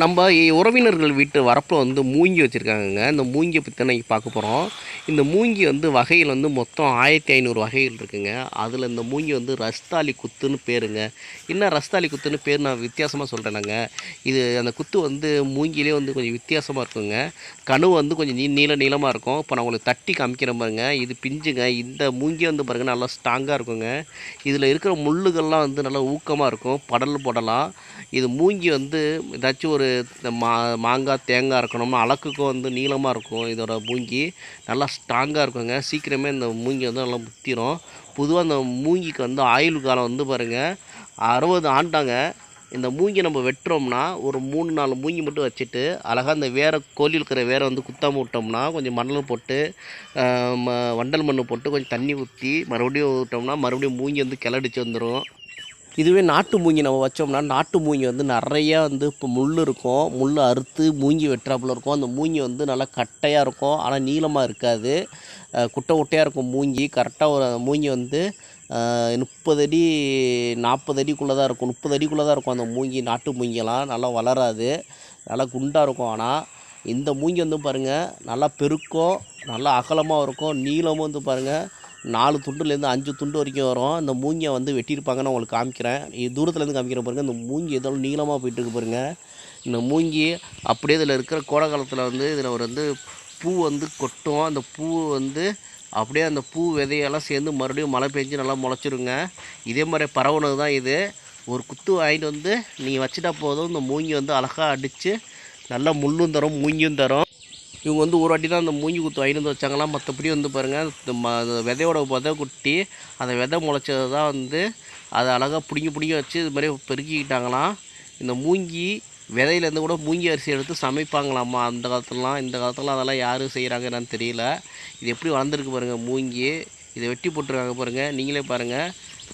நம்ம உறவினர்கள் வீட்டு வரப்பில் வந்து மூங்கி வச்சுருக்காங்கங்க. இந்த மூங்கியை பற்றி தான் இன்றைக்கி பார்க்க போகிறோம் இந்த மூங்கி வந்து வகையில் வந்து மொத்தம் ஆயிரத்தி ஐநூறு வகைகள் இருக்குங்க. அதில் இந்த மூங்கி வந்து ரஸ்தாலி குத்துன்னு பேருங்க. என்ன ரஸ்தாலி குத்துன்னு பேர் நான் வித்தியாசமாக சொல்கிறேனாங்க இது அந்த குத்து வந்து மூங்கிலே வந்து கொஞ்சம் வித்தியாசமாக இருக்குங்க. கனு வந்து கொஞ்சம் நீ நீள நீளமாக இருக்கும். இப்போ நான் உங்களுக்கு தட்டி காமிக்கிற பாருங்க. இது பிஞ்சுங்க. இந்த மூங்கி வந்து பாருங்க நல்லா ஸ்ட்ராங்காக இருக்குங்க. இதில் இருக்கிற முள்ளுகள்லாம் வந்து நல்லா ஊக்கமாக இருக்கும். படல் போடலாம். இது மூங்கி வந்து ஏதாச்சும் ஒரு இந்த மா மாங்காய் தேங்காய் இருக்கணும்னா அலக்குக்கும் வந்து நீளமாக இருக்கும். இதோட மூங்கி நல்லா ஸ்ட்ராங்காக இருக்குங்க. சீக்கிரமே இந்த மூங்கி வந்து நல்லா முத்திரும். பொதுவாக அந்த மூங்கிக்கு வந்து ஆயுள் காலம் வந்து பாருங்கள் அறுபது ஆண்டாங்க. இந்த மூங்கி நம்ம வெட்டுறோம்னா ஒரு மூணு நாலு மூங்கி மட்டும் வச்சுட்டு அழகாக அந்த வேற கோழி இருக்கிற வேரை வந்து குத்தாமல் விட்டோம்னா கொஞ்சம் மணல் போட்டு ம- வண்டல் மண் போட்டு கொஞ்சம் தண்ணி ஊற்றி மறுபடியும் விட்டோம்னா மறுபடியும் மூங்கி வந்து கிளடிச்சு வந்துடும் இதுவே நாட்டு மூங்கி நம்ம வச்சோம்னா நாட்டு மூங்கி வந்து நிறையா வந்து இப்போ முள் இருக்கும். முள் அறுத்து மூங்கி வெட்டுறாப்புல இருக்கும். அந்த மூங்கி வந்து நல்லா கட்டையாக இருக்கும். ஆனால் நீளமாக இருக்காது. குட்டை குட்டையாக இருக்கும் மூங்கி. கரெக்டாக ஒரு மூங்கி வந்து முப்பது அடி நாற்பது அடிக்குள்ளே தான் இருக்கும். முப்பது அடிக்குள்ளே தான் இருக்கும் அந்த மூங்கி நாட்டு மூங்கிலாம் நல்லா வளராது. நல்லா குண்டாக இருக்கும். ஆனால் இந்த மூங்கி வந்து பாருங்கள் நல்லா பெருக்கும். நல்லா அகலமாக இருக்கும். நீளமும் வந்து பாருங்கள் நாலு துண்டுலேருந்து அஞ்சு துண்டு வரைக்கும் வரும். இந்த மூங்கியை வந்து வெட்டியிருப்பாங்க நான் உங்களுக்கு காமிக்கிறேன். தூரத்துலேருந்து காமிக்கிறேன் பாருங்கள் இந்த மூங்கி ஏதோ நீளமாக போயிட்டு பாருங்கள் இந்த மூங்கி அப்படியே இதில் இருக்கிற கோடை காலத்தில் வந்து இதில் ஒரு வந்து பூ வந்து கொட்டும். அந்த பூ வந்து அப்படியே அந்த பூ விதையெல்லாம் சேர்ந்து மறுபடியும் மழை பெஞ்சு நல்லா முளைச்சிருங்க. இதே மாதிரி பரவுனது தான் இது. ஒரு குத்து வாங்கிட்டு வந்து நீங்கள் வச்சுட்டா போதும். இந்த மூங்கி வந்து அழகாக அடித்து நல்லா முள்ளும் தரும் மூங்கியும் தரும். இவங்க வந்து ஒரு வாட்டி தான் அந்த மூங்கி குத்து ஐநூறு வந்து வச்சாங்களாம். மற்றபடி வந்து பாருங்கள் ம விதையோட விதை குட்டி அந்த விதை முளைச்சது தான் வந்து அதை அழகாக பிடிங்கி பிடிங்கி வச்சு இது மாதிரி பெருக்கிக்கிட்டாங்களாம். இந்த மூங்கி விதையிலேருந்து கூட மூங்கி அரிசி எடுத்து சமைப்பாங்களாம்மா அந்த காலத்துலலாம் இந்த காலத்துலலாம் அதெல்லாம் யார் செய்கிறாங்க என்னன்னு தெரியல. இது எப்படி வளர்ந்துருக்கு பாருங்கள் மூங்கி. இதை வெட்டி போட்டுருக்காங்க பாருங்கள் நீங்களே பாருங்கள்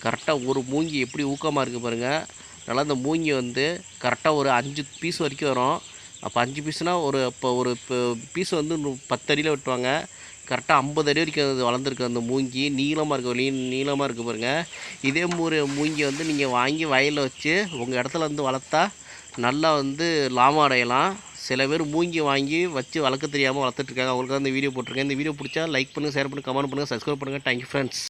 கரெக்டாக ஒரு மூங்கி எப்படி ஊக்கமாக இருக்குது பாருங்கள் நல்லா இந்த மூங்கி வந்து கரெக்டாக ஒரு அஞ்சு பீஸ் வரைக்கும் வரும். அப்போ அஞ்சு பீஸ்னால் ஒரு இப்போ ஒரு பீஸ் வந்து பத்தடியில் பத்து அடியில் வெட்டுவாங்க. கரெக்டாக ஐம்பது அடி வரைக்கும் அது வளர்ந்துருக்கு அந்த மூங்கி. நீளமாக இருக்க வெளியே நீளமாக இருக்குது பாருங்கள் இதே மூறு மூங்கி வந்து நீங்கள் வாங்கி வயலில் வச்சு உங்கள் இடத்துல வந்து வளர்த்தா நல்லா வந்து லாபம் அடையலாம். சில பேர் மூங்கி வாங்கி வச்சு வளர்க்க தெரியாமல் வளர்த்துட்ருக்காங்க அவங்களுக்கு அந்த வீடியோ போட்டிருக்கேன். இந்த வீடியோ பிடிச்சா லைக் பண்ணுங்கள் ஷேர் பண்ணுங்கள் கமெண்ட் பண்ணுங்கள் சப்ஸ்கிரைப் பண்ணுங்கள் தேங்க்யூ ஃப்ரெண்ட்ஸ்